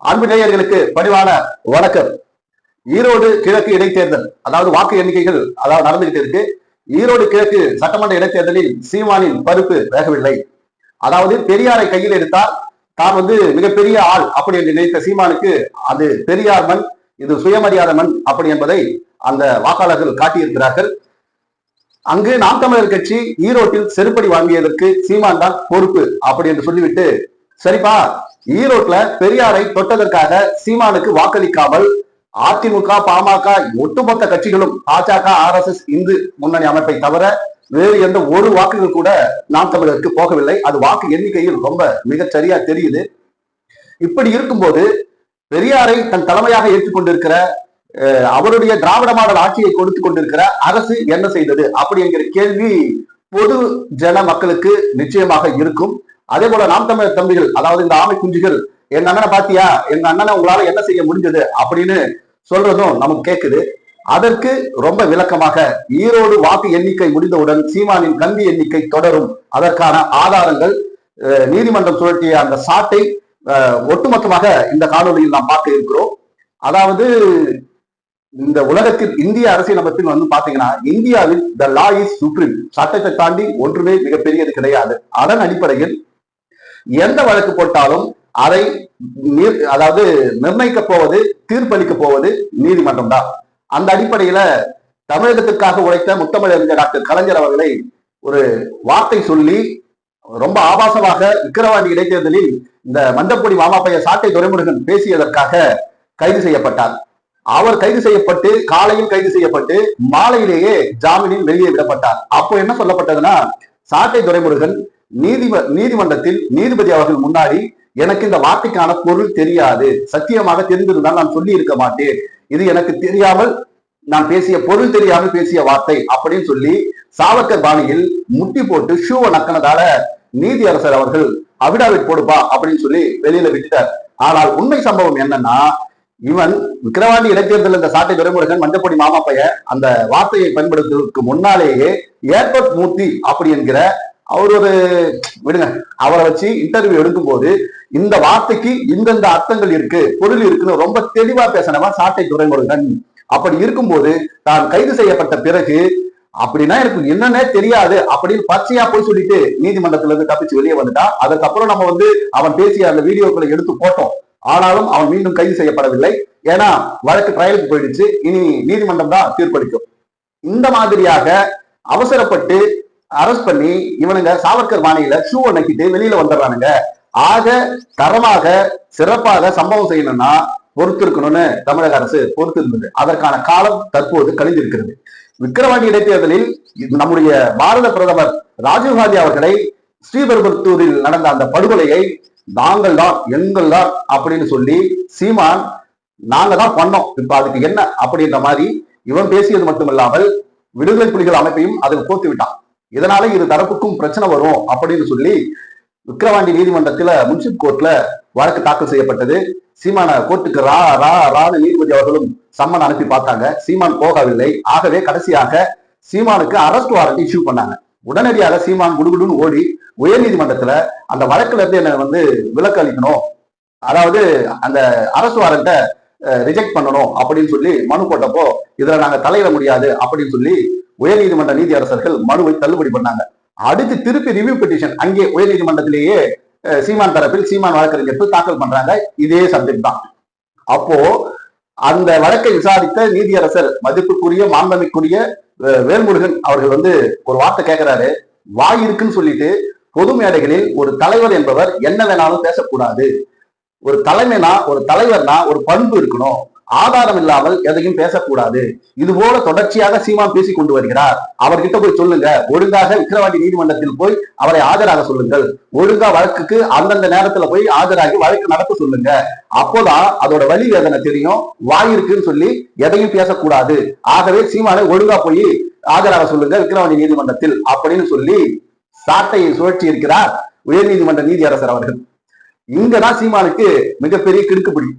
அன்பு நேயர்களுக்கு பணிவான வணக்கம். ஈரோடு கிழக்கு இடைத்தேர்தல் அதாவது வாக்கு எண்ணிக்கைகள் அதாவது நடந்துகிட்டு இருக்கு. ஈரோடு கிழக்கு சட்டமன்ற இடைத்தேர்தலில் சீமானின் பருப்பு வேகவில்லை. அதாவது பெரியாரை கையில் எடுத்தால் தான் வந்து மிகப்பெரிய ஆள் அப்படி என்று நினைத்த சீமானுக்கு அது பெரியார் மண் இது சுயமரியாதை மண் அப்படி என்பதை அந்த வாக்காளர்கள் காட்டியிருக்கிறார்கள். அங்கு நாம் தமிழர் கட்சி ஈரோட்டில் செருப்படி வாங்கியதற்கு சீமான் தான் பொறுப்பு அப்படி என்று சொல்லிவிட்டு சரிப்பா ஈரோட்ல பெரியாரை தொட்டதற்காக சீமானுக்கு வாக்களிக்காமல் அதிமுக பாமக ஒட்டுமொத்த கட்சிகளும் பாஜக ஆர் எஸ் எஸ் இந்து முன்னணி அமைப்பை தவிர வேறு எந்த ஒரு வாக்குகள் கூட நாம் தமிழருக்கு போகவில்லை. அது வாக்கு எண்ணிக்கையில் ரொம்ப மிக சரியா தெரியுது. இப்படி இருக்கும்போது பெரியாரை தன் தலைமையாக ஏற்றுக்கொண்டிருக்கிற அவருடைய திராவிட மாடல் ஆட்சியை கொடுத்து கொண்டிருக்கிற அரசு என்ன செய்தது? அப்படி என்கிற கேள்வி பொது ஜன மக்களுக்கு நிச்சயமாக இருக்கும். அதே போல நாம் தமிழர் தம்பிகள் அதாவது இந்த ஆமை குஞ்சுகள் எங்க அண்ணனை பாத்தியா? எங்க அண்ணனை உங்களால என்ன செய்ய முடிஞ்சது? அப்படின்னு சொல்றதும் நமக்கு கேக்குது. அதற்கு ரொம்ப விளக்கமாக ஈரோடு வாக்கு எண்ணிக்கை முடிந்தவுடன் சீமானின் கல்வி எண்ணிக்கை தொடரும். அதற்கான ஆதாரங்கள் நீதிமன்றம் சுழற்றிய அந்த சாட்டை ஒட்டுமொத்தமாக இந்த காணொலியில் நாம் பார்க்க இருக்கிறோம். அதாவது இந்த உலகத்தில் இந்திய அரசியலமைப்பில் வந்து பாத்தீங்கன்னா இந்தியாவில் த லா இஸ் சுப்ரீம் சட்டத்தை தாண்டி ஒன்றுமே மிகப்பெரியது கிடையாது. அதன் அடிப்படையில் எந்த வழக்கு போட்டாலும் அதை அதாவது நிர்ணயிக்க போவது தீர்ப்பளிக்க போவது நீதிமன்றம் தான் அந்த அடிப்படையில தமிழகத்திற்காக உழைத்த முத்தமிழறிஞர் டாக்டர் கலைஞர் அவர்களை ஒரு வார்த்தை சொல்லி ரொம்ப ஆபாசமாக விக்கிரவாண்டி இடைத்தேர்தலில் இந்த மந்தப்பொடி மாமாப்பைய சாட்டை துரைமுருகன் பேசியதற்காக கைது செய்யப்பட்டார். அவர் கைது செய்யப்பட்டு காலையில் கைது செய்யப்பட்டு மாலையிலேயே ஜாமீனில் வெளியே விடப்பட்டார். அப்போ என்ன சொல்லப்பட்டதுன்னா சாட்டை துரைமுருகன் நீதிம நீதிமன்றத்தில் நீதிபதி அவர்கள் முன்னாடி எனக்கு இந்த வார்த்தைக்கான பொருள் தெரியாது. சத்தியமாக தெரிந்திருந்தால் நான் சொல்லி இருக்க மாட்டேன். இது எனக்கு தெரியாமல் நான் பேசிய பொருள் தெரியாமல் பேசிய வார்த்தை அப்படின்னு சொல்லி சாவர்கர் பாணியில் முட்டி போட்டு ஷூவை நக்கினதால நீதி அரசர் அவர்கள் அவிடாவிட் போடுப்பா அப்படின்னு சொல்லி வெளியில விட்டுட்டார். ஆனால் உண்மை சம்பவம் என்னன்னா இவன் விக்கிரவாண்டி இடைத்தேர்தல் இந்த சாட்டை துரைமுருகன் மஞ்சப்பொடி மாமா பையன் அந்த வார்த்தையை பயன்படுத்துவதற்கு முன்னாலேயே ஏர்போர்ட் மூர்த்தி அப்படி என்கிற அவர் ஒரு விடுங்க அவரை வச்சு இன்டர்வியூ எடுக்கும்போது இந்த வார்த்தைக்கு இந்தந்த அர்த்தங்கள் இருக்கு பொருள் இருக்குன்னு ரொம்ப தெளிவா பேசினவன் சாட்டை துறைமுருகன். அப்படி இருக்கும்போது தான் கைது செய்யப்பட்ட பிறகு அப்படின்னா எனக்கு என்னன்னே தெரியாது அப்படின்னு பச்சையா போய் சொல்லிட்டு நீதிமன்றத்துல இருந்து தப்பிச்சு வெளியே வந்துட்டா. அதுக்கப்புறம் நம்ம வந்து அவன் பேசிய அந்த வீடியோக்களை எடுத்து போட்டோம். ஆனாலும் அவன் மீண்டும் கைது செய்யப்படவில்லை. ஏன்னா வழக்கு ட்ரையலுக்கு போயிடுச்சு. இனி நீதிமன்றம் தான் தீர்ப்பளிக்கும். இந்த மாதிரியாக அவசரப்பட்டு அரெஸ்ட் பண்ணி இவனுங்க சாவர்கர் மாநில ஷூ நக்கிட்டு வெளியில வந்துடுறானுங்க. ஆக தரமாக சிறப்பாக சம்பவம் செய்யணும்னா பொறுத்து இருக்கணும்னு தமிழக அரசு பொறுத்து இருந்தது அதற்கான காலம் தற்போது கழிந்திருக்கிறது. விக்கிரவாண்டி இடைத்தேர்தலில் நம்முடைய பாரத பிரதமர் ராஜீவ்காந்தி அவர்களை ஸ்ரீபெரும்புத்தூரில் நடந்த அந்த படுகொலையை நாங்கள் தான் எங்கள் தான் அப்படின்னு சொல்லி சீமான் நாங்க தான் பண்ணோம். இப்ப அதுக்கு என்ன அப்படின்ற மாதிரி இவன் பேசியது மட்டுமில்லாமல் விடுதலை புலிகள் அமைப்பையும் அதுக்கு கோத்து விட்டான். இதனால இரு தரப்புக்கும் பிரச்சனை வரும் அப்படின்னு சொல்லி விக்கிரவாண்டி நீதிமன்றத்துல முன்சிப் கோர்ட்ல வழக்கு தாக்கல் செய்யப்பட்டது. சீமான கோர்ட்டுக்கு ரா ரா ராணு நீதிபதி அவர்களும் சம்மன் அனுப்பி பார்த்தாங்க. சீமான் போகவில்லை. ஆகவே கடைசியாக சீமானுக்கு அரெஸ்ட் வாரண்ட் இஷ்யூ பண்ணாங்க. உடனடியாக சீமான் குடுகுடுன்னு ஓடி உயர் நீதிமன்றத்துல அந்த வழக்குல இருந்து என்ன வந்து விலக்கு அளிக்கணும். அதாவது அந்த அரசு வாரண்ட ரிஜெக்ட் பண்ணணும் அப்படின்னு சொல்லி மனு போட்டப்போ இதுல நாங்க தலையிட முடியாது அப்படின்னு சொல்லி உயர்நீதிமன்ற நீதியரசர்கள் மனுவை தள்ளுபடி பண்ணாங்க. அடுத்து திருப்பி ரிவ்யூ பெட்டிஷன் அங்கே உயர்நீதிமன்றத்திலேயே சீமான் தரப்பில் சீமான் வழக்கறிஞர்கள் தாக்கல் பண்றாங்க. இதே சப்ஜெக்ட் தான். அப்போ அந்த வழக்கை விசாரித்த நீதியரசர் மதிப்புக்குரிய மாண்பமைக்குரிய வேல்முருகன் அவர்கள் வந்து ஒரு வார்த்தை கேட்கிறாரு வாய் இருக்குன்னு சொல்லிட்டு பொது மேடைகளில் ஒரு தலைவர் என்பவர் என்ன வேணாலும் பேசக்கூடாது. ஒரு தலைமைனா ஒரு தலைவர்னா ஒரு பண்பு இருக்கணும். ஆதாரம் இல்லாமல் எதையும் பேசக்கூடாது. இது போல தொடர்ச்சியாக சீமான் பேசி கொண்டு வருகிறார். அவர்கிட்ட போய் சொல்லுங்க. ஒழுங்காக விக்கிரவாண்டி நீதிமன்றத்தில் போய் அவரை ஆஜராக சொல்லுங்கள். ஒழுங்கா வழக்குக்கு அந்தந்த நேரத்துல போய் ஆஜராகி வழக்கு நடத்த சொல்லுங்க. அப்போதான் அதோட வலி வேதனை தெரியும். வாய் இருக்குன்னு சொல்லி எதையும் பேசக்கூடாது. ஆகவே சீமானை ஒழுங்கா போய் ஆஜராக சொல்லுங்க விக்கிரவாண்டி நீதிமன்றத்தில் அப்படின்னு சொல்லி சாட்டையை சுழற்சி இருக்கிறார் உயர்நீதிமன்ற நீதியரசர் அவர்கள். இங்கதான் சீமானுக்கு மிகப்பெரிய கிடுக்குப்பிடி.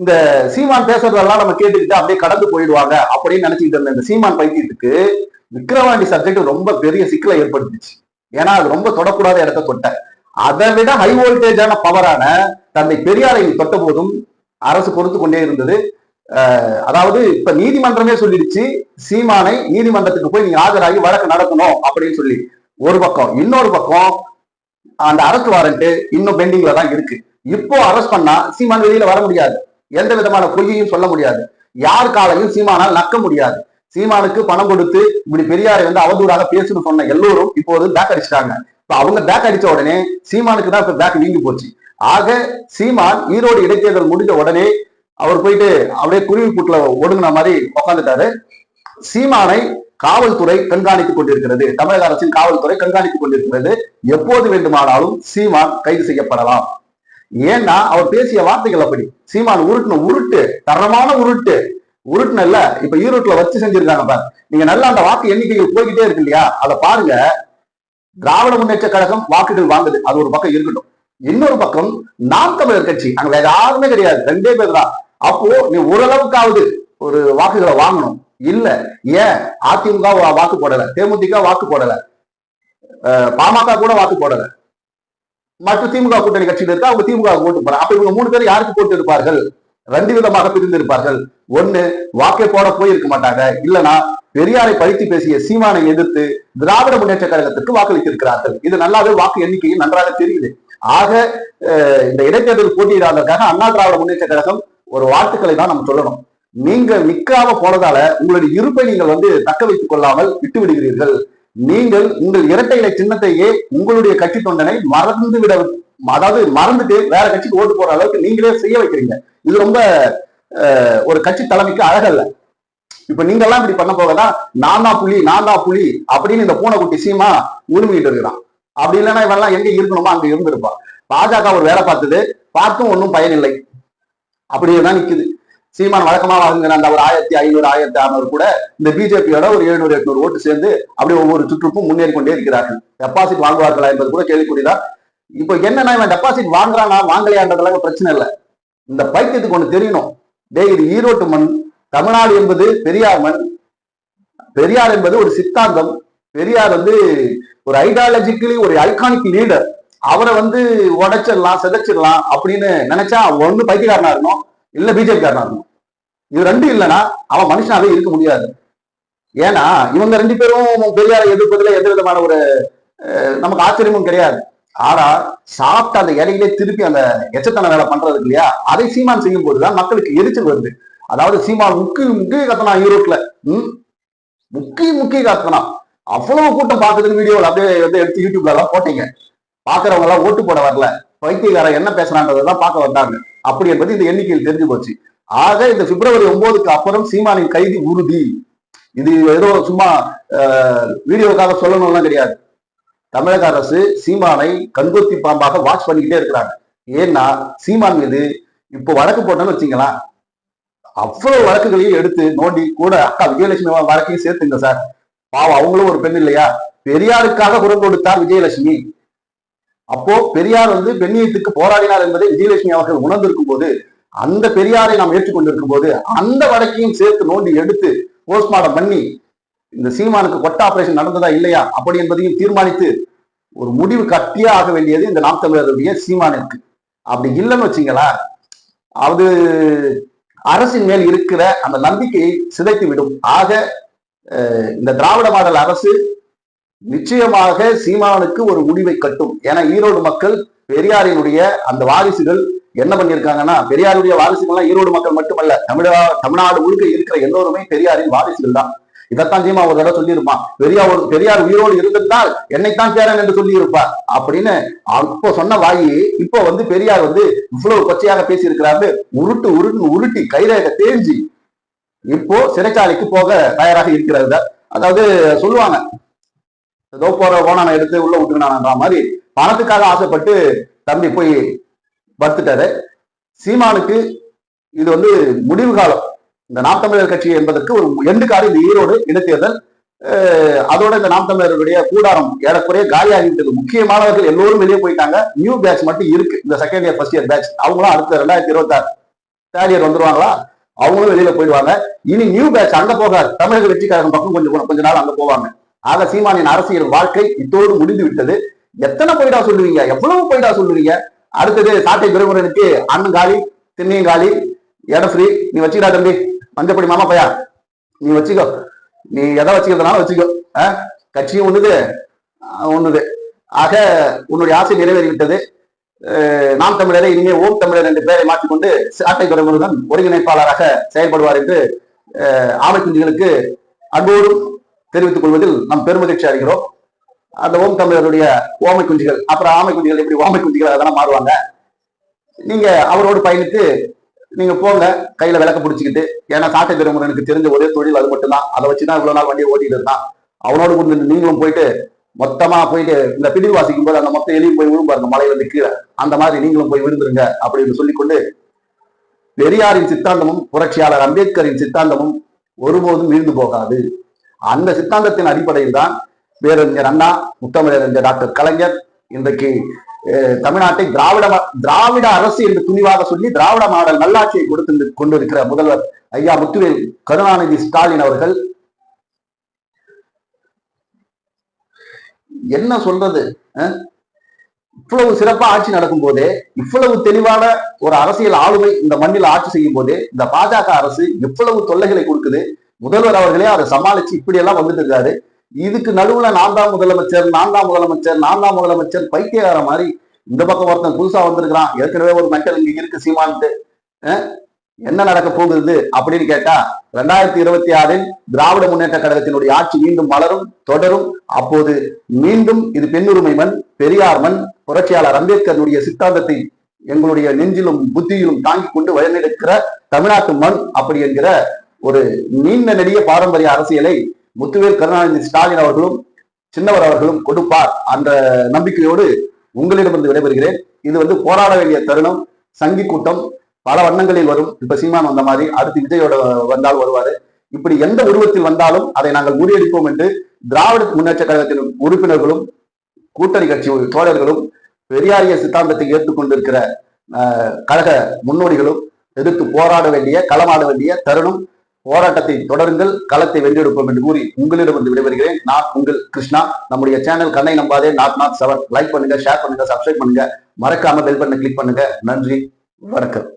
இந்த சீமான் பேசுறதெல்லாம் நம்ம கேட்டுக்கிட்டு அப்படியே கடந்து போயிடுவாங்க அப்படின்னு நினைச்சுக்கிட்டு இருந்த இந்த சீமான் பைத்தியத்துக்கு விக்ரவாண்டி சப்ஜெக்ட் ரொம்ப பெரிய சிக்கலை ஏற்படுத்துச்சு. ஏன்னா அது ரொம்ப தொடக்கூடாத இடத்த தொட்ட. அதை விட ஹை வோல்டேஜான பவரான தந்தை பெரியாரை தொட்ட போதும் அரசு பொறுத்து கொண்டே இருந்தது. அதாவது இப்ப நீதிமன்றமே சொல்லிடுச்சு சீமானை நீதிமன்றத்துக்கு போய் நீங்க ஆஜராகி வழக்கு நடத்தணும் அப்படின்னு சொல்லி. ஒரு பக்கம் இன்னொரு பக்கம் அந்த அரசு வாரண்ட் இன்னும் பெண்டிங்ல தான் இருக்கு. இப்போ அரெஸ்ட் பண்ணா சீமான் வெளியில வர முடியாது. எந்த விதமான பொய்யையும் சொல்ல முடியாது. யார் காலையும் சீமானால் நக்க முடியாது. சீமானுக்கு பணம் கொடுத்து இப்படி பெரியாரை வந்து அவதூறாக பேசணும்னு சொன்ன எல்லோரும் இப்போது பேக் அடிச்சிட்டாங்க. இப்ப அவங்க பேக் அடிச்ச உடனே சீமானுக்கு தான் இப்ப பேக் வீங்கி போச்சு. ஆக சீமான் ஈரோடு இடைத்தேர்தல் முடிஞ்ச உடனே அவர் போயிட்டு அப்படியே குருவி கூட்டுல ஒடுங்கின மாதிரி உட்காந்துட்டாரு சீமானை காவல்துறை கண்காணித்துக் கொண்டிருக்கிறது. தமிழக அரசின் காவல்துறை கண்காணித்துக் கொண்டிருக்கிறது. எப்போது வேண்டுமானாலும் சீமான் கைது செய்யப்படலாம். ஏன்னா அவர் பேசிய வார்த்தைகள் அப்படி. சீமான் உருட்டுன உருட்டு தரமான உருட்டு. உருட்டுனல்ல இப்ப ஈரோட்ல வச்சு செஞ்சிருக்காங்க பாரு. நீங்க நல்லா அந்த வாக்கு எண்ணிக்கைகள் போய்கிட்டே இருக்கு இல்லையா? அதை பாருங்க. திராவிட முன்னேற்ற கழகம் வாக்குகள் வாங்குது. அது ஒரு பக்கம் இருக்கட்டும். இன்னொரு பக்கம் நாம் தமிழர் கட்சி அங்க வேற யாருமே கிடையாது. ரெண்டே பேர் தான். அப்போ நீ ஓரளவுக்காவது ஒரு வாக்குகளை வாங்கணும். இல்ல ஏன்? அதிமுக வாக்கு போடல. தேமுதிக வாக்கு போடல. பாமக கூட வாக்கு போடல. மற்ற திமுக கூட்டணி கட்சியில் இருக்கா? அவங்க திமுக ஓட்டு போறாங்க அப்ப இவங்க மூணு பேர் யாருக்கு போட்டு இருப்பார்கள் ரெண்டு விதமாக பிரிந்து இருப்பார்கள். ஒண்ணு வாக்கை போட போயிருக்க மாட்டாங்க. இல்லனா பெரியாரை பழித்து பேசிய சீமானை எதிர்த்து திராவிட முன்னேற்ற கழகத்திற்கு வாக்களித்திருக்கிறார்கள். இது நல்லாவே வாக்கு எண்ணிக்கையும் நன்றாக தெரியுது. ஆக இந்த இடைத்தேர்தல் போட்டியிடாததற்காக அண்ணா திராவிட முன்னேற்ற கழகம் ஒரு வாழ்த்துக்களை தான் நம்ம சொல்லணும். நீங்க நிக்காம போனதால உங்களுடைய இருப்பை நீங்கள் வந்து தக்க வைத்துக் கொள்ளாமல் விட்டு விடுகிறீர்கள் நீங்கள் உங்கள் இரட்டை இலை சின்னத்தையே உங்களுடைய கட்சி தொண்டனை மறந்து விட அதாவது மறந்துட்டு வேற கட்சிக்கு ஓட்டு போற அளவுக்கு நீங்களே செய்ய வைக்கிறீங்க. இது ரொம்ப ஒரு கட்சி தலைமைக்கு அழகல்ல. இப்ப நீங்க எல்லாம் இப்படி பண்ண போகதான் நானா புலி நானா புலி அப்படின்னு இந்த பூனைக்குட்டி சீமா உரிமையிட்டு இருக்கிறான். அப்படி இல்லைன்னா இவெல்லாம் எங்க இருக்கணுமோ அங்க இருந்திருப்பான். பாஜக ஒரு வேலை பார்த்தது பார்த்தும் ஒன்றும் பயனில்லை. அப்படியே தான் நிக்குது. சீமான் வழக்கமா வாங்குற அந்த ஒரு ஆயிரத்தி ஐநூறு ஆயிரத்தி அறுநூறு கூட இந்த பிஜேபியோட ஒரு எழுநூறு எட்நூறு ஓட்டு சேர்ந்து அப்படியே ஒவ்வொரு சுற்றுக்கும் முன்னேறி கொண்டே இருக்கிறார்கள். டெபாசிட் வாங்குவார்களா என்பது கூட கேள்விக்குறிதான். இப்போ என்னன்னா இவன் டெபாசிட் வாங்குறானா வாங்கலையான்றதெல்லாம் பிரச்சனை இல்லை. இந்த பைத்தியத்துக்கு ஒண்ணு தெரியணும். டே இது ஈரோட்டு மண் தமிழ்நாடு என்பது பெரியார் மண். பெரியார் என்பது ஒரு சித்தாந்தம். பெரியார் வந்து ஒரு ஐடியாலஜிக்கலி ஒரு ஐகானிக் லீடர் அவரை வந்து உடைச்சிடலாம் சிதைச்சிடலாம் அப்படின்னு நினைச்சா ஒண்ணு பைத்தியக்காரனா இருக்கணும். இல்ல பிஜேபி காரனா? இருக்கணும் இது ரெண்டும் இல்லைன்னா அவன் மனுஷனாவே இருக்க முடியாது. ஏன்னா இவங்க ரெண்டு பேரும் பெரியாரை எதிர்ப்பதுல எந்த விதமான ஒரு நமக்கு ஆச்சரியமும் கிடையாது. ஆனா சாப்பிட்ட அந்த இலையிலே திருப்பி அந்த எச்சத்தன வேலை பண்றது இல்லையா? அதை சீமான் செய்யும் போதுதான் மக்களுக்கு எரிச்சல் வருது. அதாவது சீமான் முக்கிய முக்கிய கத்தனா ஈரோட்ல? ம்? முக்கிய முக்கிய கத்தனா? அவ்வளவு கூட்டம் பார்க்குதுன்னு வீடியோவில் அப்படியே வந்து எடுத்து யூடியூப்ல எல்லாம் போட்டீங்க. பாக்குறவங்க எல்லாம் ஓட்டு போட வரல. பைத்தியக்காரன் என்ன பேசுறான்றதான் பார்க்க வந்தாங்க. அப்படி என்பது இந்த எண்ணிக்கையில் தெரிஞ்சு போச்சு. ஆக இந்த பிப்ரவரி ஒன்பதுக்கு அப்புறம் சீமானின் கைது உறுதி. இது ஏதோ சும்மா வீடியோக்காக சொல்லணும்லாம் கிடையாது. தமிழக அரசு சீமானை கண்கொத்தி பாம்பாக வாட்ச் பண்ணிக்கிட்டே இருக்கிறாங்க. ஏன்னா சீமான் மீது இப்போ வழக்கு போட்டோன்னு வச்சுங்களேன். அவ்வளவு வழக்குகளையும் எடுத்து நோண்டி கூட அக்கா விஜயலட்சுமி வழக்கையும் சேர்த்துங்க சார். பாவம் அவங்களும் ஒரு பெண் இல்லையா? பெரியாருக்காக குரல் கொடுத்தார் விஜயலட்சுமி. அப்போ பெரியார் வந்து பெண்ணியத்துக்கு போராடினார் என்பதை விஜயலட்சுமி அவர்கள் உணர்ந்திருக்கும் போது அந்த பெரியாரை நாம் ஏற்றுக்கொண்டிருக்கும் போது அந்த வழக்கையும் சேர்த்து நோண்டி எடுத்து போஸ்ட்மார்டம் பண்ணி இந்த சீமானுக்கு கொட்ட ஆபரேஷன் நடந்ததா இல்லையா அப்படி என்பதையும் தீர்மானித்து ஒரு முடிவு கட்டியே ஆக வேண்டியது இந்த நாம் தமிழருடைய சீமானிற்கு. அப்படி இல்லைன்னு வச்சீங்களா அது அரசின் மேல் இருக்கிற அந்த நம்பிக்கையை சிதைத்து விடும் ஆக இந்த திராவிட மாடல் அரசு நிச்சயமாக சீமானுக்கு ஒரு முடிவை கட்டும். ஏன்னா ஈரோடு மக்கள் பெரியாரினுடைய அந்த வாரிசுகள் என்ன பண்ணியிருக்காங்கன்னா பெரியாருடைய வாரிசுகள்லாம் ஈரோடு மக்கள் மட்டுமல்ல தமிழா தமிழ்நாடு முழுக்க இருக்கிற எல்லோருமே பெரியாரின் வாரிசுகள் தான். இதைத்தான் சீமா ஒரு தடவை சொல்லியிருப்பான். பெரியார் ஒரு பெரியார் உயிரோடு இருந்திருந்தால் என்னைத்தான் சேரன் என்று சொல்லியிருப்பார். அப்படின்னு அப்போ சொன்ன வாயி இப்போ வந்து பெரியார் வந்து இவ்வளவு கொச்சையாக பேசியிருக்கிறாரு. உருட்டு உருட்டு உருட்டி கைரேக தேஞ்சி இப்போ சிறைச்சாலைக்கு போக தயாராக இருக்கிறது அதாவது சொல்லுவாங்க ஏதோ போற ஓனானை எடுத்து உள்ள விட்டுக்கினான்ற மாதிரி பணத்துக்காக ஆசைப்பட்டு தம்பி போய் வறுத்துட்டாரு சீமானுக்கு இது வந்து முடிவு காலம். இந்த நாம் தமிழர் கட்சி என்பதற்கு ஒரு எண்டு காலம் இந்த ஈரோடு இடைத்தேர்தல். அதோட இந்த நாம் தமிழர்களுடைய கூடாரம் ஏறக்குறைய காலியாகிவிட்டது. முக்கியமானவர்கள் எல்லோரும் வெளியே போயிட்டாங்க. நியூ பேட்ச் மட்டும் இருக்கு. இந்த second year first year batch அவங்களும் அடுத்த ரெண்டாயிரத்தி இருபத்தாறு தேர்ட் இயர் வந்துருவாங்களா? அவங்களும் வெளியில போயிடுவாங்க. இனி நியூ பேட்ச் அங்க போகாது. தமிழக வெற்றி கழகம் பக்கம் கொஞ்சம் கொஞ்ச நாள் அங்க போவாங்க. ஆக சீமானின் அரசியல் வாழ்க்கை இத்தோடு முடிந்து விட்டது. எத்தனை போயிடா சொல்லுவீங்க? எவ்வளவு போயிடா சொல்லுவீங்க? அடுத்தது சாட்டை துரைமுருகனுக்கு அண்ணன் காலி திண்ணையும் காலி இடம் ஃப்ரீ நீ வச்சுக்கடா தம்பி. மஞ்சப்படி மாமா பையா. நீ வச்சுக்கோ. நீ எதை வச்சுக்கிறதுனால வச்சுக்கோ. ஆ? கட்சியும் ஒண்ணுது ஒண்ணுது. ஆக உன்னுடைய ஆசை நிறைவேறிவிட்டது. நாம் தமிழரை இனிமே ஓம் தமிழர் என்று பெயரை மாற்றிக்கொண்டு சாட்டை துறைமுருகன் ஒருங்கிணைப்பாளராக செயல்படுவார் என்று ஆமை குஞ்சுகளுக்கு அன்போடும் தெரிவித்துக் கொள்வதில் நாம் பெருமகிழ்ச்சி அடைகிறோம். அந்த ஓம் தமிழருடைய ஓமை குஞ்சுகள் அப்புறம் ஆமை குஞ்சுகள் எப்படி ஓமை குஞ்சுகள் அதெல்லாம் மாறுவாங்க. நீங்க அவரோடு பயணித்து நீங்க போங்க கையில விளக்க பிடிச்சிக்கிட்டு. ஏன்னா காட்டை துறைமுருகனுக்கு தெரிஞ்ச ஒரே தொழில் அது மட்டும்தான். அதை வச்சுதான் இவ்வளவு நாள் வண்டியை ஓட்டிட்டு இருந்தான். அவனோடு கொண்டு நீங்களும் போயிட்டு மொத்தமா போயிட்டு இந்த பிடிவு வாசிக்கும் போது அந்த மொத்த எலியும் போய் விழும்பாருங்க மலையில இருந்து கீழே. அந்த மாதிரி நீங்களும் போய் விழுந்துருங்க அப்படின்னு சொல்லிக்கொண்டு பெரியாரின் சித்தாந்தமும் புரட்சியாளர் அம்பேத்கரின் சித்தாந்தமும் ஒருபோதும் வீழ்ந்து போகாது. அந்த சித்தாந்தத்தின் அடிப்படையில் தான் பேரறிஞர் அண்ணா முத்தமிழறிஞர் டாக்டர் கலைஞர் இன்றைக்கு தமிழ்நாட்டை திராவிட திராவிட அரசு என்று துணிவாக சொல்லி திராவிட மாடல் நல்லாட்சியை கொடுத்து கொண்டிருக்கிற முதல்வர் ஐயா முத்துவேல் கருணாநிதி ஸ்டாலின் அவர்கள் என்ன சொல்றது இவ்வளவு சிறப்பா ஆட்சி நடக்கும் போதே இவ்வளவு தெளிவான ஒரு அரசியல் ஆளுமை இந்த மண்ணில் ஆட்சி செய்யும் போதே இந்த பாஜக அரசு எவ்வளவு தொல்லைகளை கொடுக்குது முதல்வர் அவர்களே அதை சமாளிச்சு இப்படி எல்லாம் வந்துட்டு இருக்காரு. இதுக்கு நடுவுல நான் தான் முதலமைச்சர் நான் தான் முதலமைச்சர் நான் தான் முதலமைச்சர் பைத்தியகார மாதிரி இந்த பக்கம் ஒருத்தன் புதுசா வந்திருக்கிறான். ஏற்கனவே ஒரு மக்கள் இங்க இருக்கு சீமான்ட்டு. அஹ்? என்ன நடக்க போகுது அப்படின்னு கேட்டா ரெண்டாயிரத்தி இருபத்தி ஆறில் திராவிட முன்னேற்ற கழகத்தினுடைய ஆட்சி மீண்டும் மலரும் தொடரும். அப்போது மீண்டும் இது பெண்ணுரிமை மண் பெரியார் மண் புரட்சியாளர் அம்பேத்கருடைய சித்தாந்தத்தை எங்களுடைய நெஞ்சிலும் புத்தியிலும் தாங்கி கொண்டு வழிநடக்கிற தமிழ்நாட்டு மண் அப்படி என்கிற ஒரு நீண்ட நெடிய பாரம்பரிய அரசியலை முத்துவேல் கருணாநிதி ஸ்டாலின் அவர்களும் சின்னவர் அவர்களும் கொடுப்பார் அந்த நம்பிக்கையோடு உங்களிடமிருந்து விடைபெறுகிறேன். இது வந்து போராட வேண்டிய தருணம் சங்கி கூட்டம் பல வண்ணங்களில் வரும். இப்ப சீமான் வந்த மாதிரி அடுத்து விஜயோட வந்தால் வருவாரு. இப்படி எந்த உருவத்தில் வந்தாலும் அதை நாங்கள் முறியடிப்போம் என்று திராவிட முன்னேற்ற கழகத்தின் உறுப்பினர்களும் கூட்டணி கட்சி தோழர்களும் பெரியாரிய சித்தாந்தத்தை ஏற்றுக்கொண்டிருக்கிற கழக முன்னோடிகளும் எதிர்த்து போராட வேண்டிய களமாட வேண்டிய தருணம் போராட்டத்தை தொடருங்கள் களத்தை வென்றெடுப்போம் என்று கூறி உங்களிடமிருந்து விடைபெறுகிறேன். நான் உங்கள் கிருஷ்ணா. நம்முடைய சேனல் கண்ணை நம்பாதே நாட் நாட் செவன். லைக் பண்ணுங்க ஷேர் பண்ணுங்க சப்ஸ்கிரைப் பண்ணுங்க. மறக்காம பெல் பண்ண கிளிக் பண்ணுங்க. நன்றி வணக்கம்.